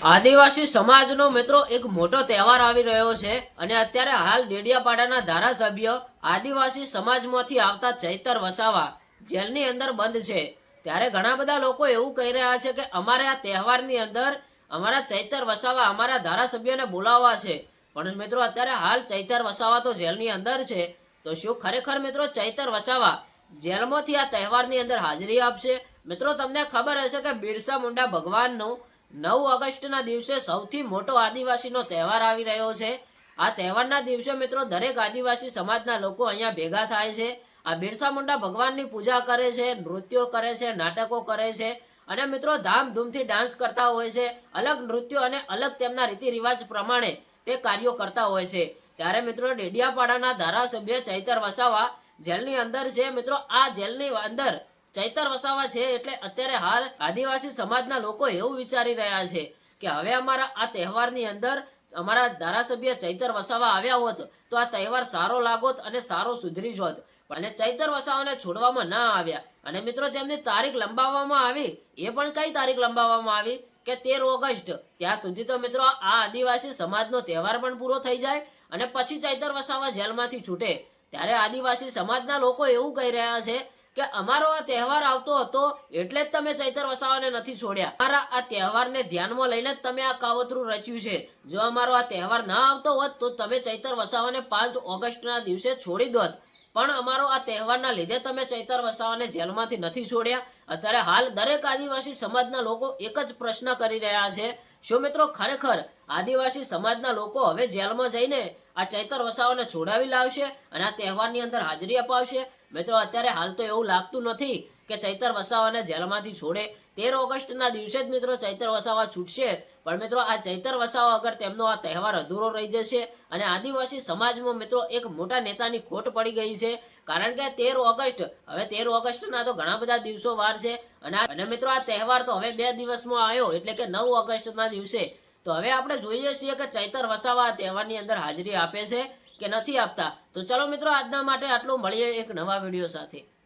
આદિવાસી સમાજનો મિત્રો એક મોટો તહેવાર આવી રહ્યો છે અને અત્યારે હાલ ડેડિયાપાડાના ધારાસભ્ય આદિવાસી સમાજમાંથી આવતા ચૈતર વસાવા જેલની અંદર બંધ છે. ત્યારે ઘણા બધા લોકો એવું કહી રહ્યા છે કે અમારે આ તહેવારની અંદર અમારા ચૈતર વસાવા અમારા ધારાસભ્યને બોલાવવા છે. પણ મિત્રો અત્યારે હાલ ચૈતર વસાવા તો જેલની અંદર છે. તો શું ખરેખર મિત્રો ચૈતર વસાવા જેલમાંથી આ તહેવારની અંદર હાજરી આપશે? મિત્રો તમને ખબર હશે કે બિરસા મુંડા ભગવાનનું નવ ઓગસ્ટના દિવસે સૌથી મોટો આદિવાસીનો તહેવાર આવી રહ્યો છે. આ તહેવારના દિવસે મિત્રો દરેક આદિવાસી સમાજના લોકો અહીંયા ભેગા થાય છે. આ બિરસા મુંડા ભગવાનની પૂજા કરે છે, નૃત્યો કરે છે, નાટકો કરે છે અને મિત્રો ધામધૂમથી ડાન્સ કરતા હોય છે. અલગ નૃત્યો અને અલગ તેમના રીતિ રિવાજ પ્રમાણે તે કાર્યો કરતા હોય છે. ત્યારે મિત્રો ડેડિયાપાડાના ધારાસભ્ય ચૈતર વસાવા જેલની અંદર છે. મિત્રો આ જેલની અંદર ચૈતર વસાવા છે એટલે અત્યારે હાલ આદિવાસી સમાજના લોકો એવું વિચારી રહ્યા છે કે હવે અમારા આ તહેવારની અંદર અમારા ધારાસભ્ય ચૈતર વસાવા આવ્યા હોત તો આ તહેવાર સારો લાગોત અને સારો સુધરી જોત. અને ચૈતર વસાવાને છોડવામાં ના આવ્યા. અને મિત્રો, જેમની તારીખ લંબાવવામાં આવી, એ પણ કઈ તારીખ લંબાવવામાં આવી? કે તેર ઓગસ્ટ. ત્યાં સુધી તો મિત્રો, આ આદિવાસી સમાજનો તહેવાર પણ પૂરો થઈ જાય અને પછી ચૈતર વસાવા જેલમાંથી છૂટે. ત્યારે આદિવાસી સમાજના લોકો એવું કહી રહ્યા છે કે અમારો આ તહેવાર આવતો હતો એટલે જ તમે ચૈતર વસાવાને નથી છોડ્યા. અમારા આ તહેવારને ધ્યાનમાં લઈને જ તમે આ કાવતરું રચ્યું છે. જો અમારો આ તહેવાર ના આવતો હોત, તો તમે ચૈતર વસાવાને પાંચ ઓગસ્ટના દિવસે છોડી દોત. પણ અમારો આ તહેવારના લીધે તમે ચૈતર વસાવાને જેલમાંથી નથી છોડ્યા. અત્યારે હાલ દરેક આદિવાસી સમાજના લોકો એક જ પ્રશ્ન કરી રહ્યા છે. શું મિત્રો, ખરેખર આદિવાસી સમાજના લોકો હવે જેલમાં જઈને આ ચૈતર વસાવાને છોડાવી લાવશે અને આ તહેવારની અંદર હાજરી અપાવશે? મિત્રો અત્યારે હાલ તો એવું લાગતું નથી કે ચૈતર વસાવાને જેલમાંથી છોડે. તેર ઓગસ્ટના દિવસે જ મિત્રો ચૈતર વસાવા છૂટશે. પણ મિત્રો આ ચૈતર વસાવા વગર તેમનો આ તહેવાર અધૂરો રહી જશે અને આદિવાસી સમાજમાં મિત્રો એક મોટા નેતાની ખોટ પડી ગઈ છે. કારણ કે તેર ઓગસ્ટ, હવે તેર ઓગસ્ટના તો ઘણા બધા દિવસો વાર છે અને અને મિત્રો આ તહેવાર તો હવે બે દિવસમાં આવ્યો, એટલે કે નવ ઓગસ્ટના દિવસે. તો હવે આપણે જોઈએ છીએ કે ચૈતર વસાવા તહેવારની અંદર હાજરી આપે છે. કે નથી આપતા. તો ચલો મિત્રો આજના માટે આટલું. મળીએ એક નવા વીડિયો સાથે.